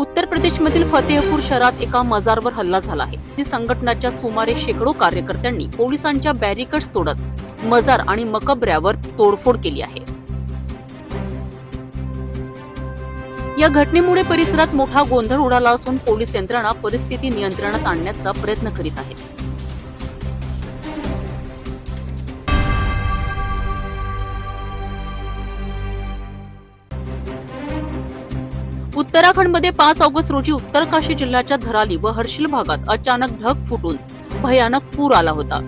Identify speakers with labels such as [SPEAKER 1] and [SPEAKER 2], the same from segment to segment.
[SPEAKER 1] उत्तर प्रदेशमधील फतेहपूर शहरात एका मजारवर हल्ला झाला आहे. संघटनाच्या सुमारे शेकडो कार्यकर्त्यांनी पोलिसांच्या बॅरिकेड्स तोडत मजार आणि मकबऱ्यावर तोडफोड केली आहे. या घटनेमुळे परिसरात मोठा गोंधळ उडाला असून पोलीस यंत्रणा परिस्थिती नियंत्रणात आणण्याचा प्रयत्न करीत आहे उत्तराखंडमध्ये पाच ऑगस्ट रोजी उत्तरकाशी जिल्ह्याच्या धराली व हर्षिल भागात अचानक ढग फुटून भयानक पूर आला होता.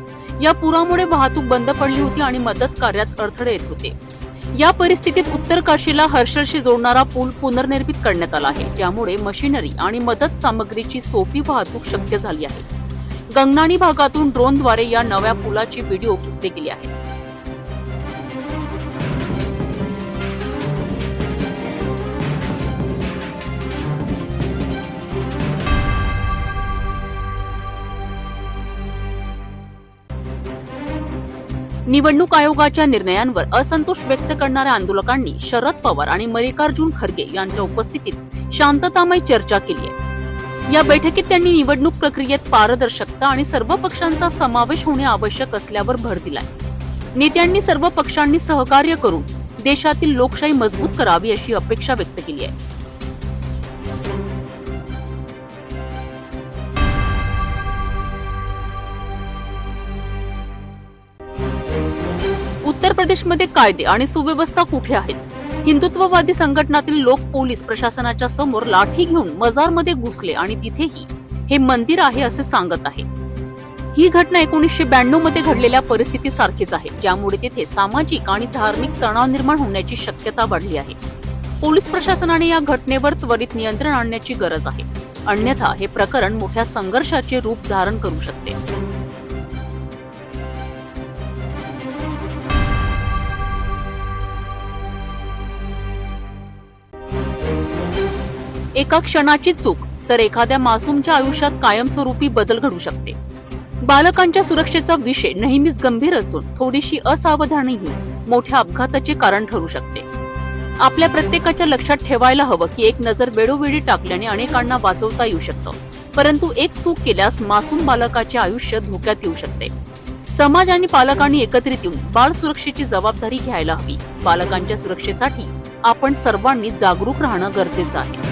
[SPEAKER 1] या पुरामुळे वाहतूक बंद पडली होती आणि मदत कार्यात अडथळे येत होते. या परिस्थितीत उत्तर काशीला हर्षलशी जोडणारा पूल पुनर्निर्मित करण्यात आला आहे ज्यामुळे मशिनरी आणि मदत सामग्रीची सोपी वाहतूक शक्य झाली आहे. गंगनाणी भागातून ड्रोनद्वारे या नव्या पुलाची व्हिडिओ घेतली गेली आहे. निवडणूक आयोगाच्या निर्णयांवर असंतोष व्यक्त करणाऱ्या आंदोलकांनी शरद पवार आणि मल्लिकार्जुन खरगे यांच्या उपस्थितीत शांततामय चर्चा केली आहे. या बैठकीत त्यांनी निवडणूक प्रक्रियेत पारदर्शकता आणि सर्व पक्षांचा समावेश होणे आवश्यक असल्यावर भर दिलाय. नेत्यांनी सर्व पक्षांनी सहकार्य करून देशातील लोकशाही मजबूत करावी अशी अपेक्षा व्यक्त केली आहे. उत्तर प्रदेशमध्ये कायदे आणि सुव्यवस्था कुठे आहेत? हिंदुत्ववादी संघटनातील लोक पोलीस प्रशासनाच्या समोर लाठी घेऊन मजारमध्ये घुसले आणि तिथेही हे मंदिर आहे असे सांगत आहे. ही घटना एकोणीसशे ब्याण्णवमध्ये घडलेल्या परिस्थिती सारखीच आहे ज्यामुळे तिथे सामाजिक आणि धार्मिक तणाव निर्माण होण्याची शक्यता वाढली आहे. पोलीस प्रशासनाने या घटनेवर त्वरित नियंत्रण आणण्याची गरज आहे. अन्यथा हे प्रकरण मोठ्या संघर्षाचे रूप धारण करू शकते. एका क्षणाची चूक तर एखाद्या मासूमच्या आयुष्यात कायमस्वरूपी बदल घडू शकते. बालकांच्या सुरक्षेचा विषय नेहमीच गंभीर असून थोडीशी असावधानीही मोठ्या अपघाताचे कारण ठरू शकते. आपल्या प्रत्येकाच्या लक्षात ठेवायला हवं की एक नजर वेळोवेळी टाकल्याने अनेकांना वाचवता येऊ शकतं. परंतु एक चूक केल्यास मासूम बालकाचे आयुष्य धोक्यात येऊ शकते. समाज आणि पालकांनी एकत्रित येऊन बाल सुरक्षेची जबाबदारी घ्यायला हवी. बालकांच्या सुरक्षेसाठी आपण सर्वांनी जागरूक राहणं गरजेचं आहे.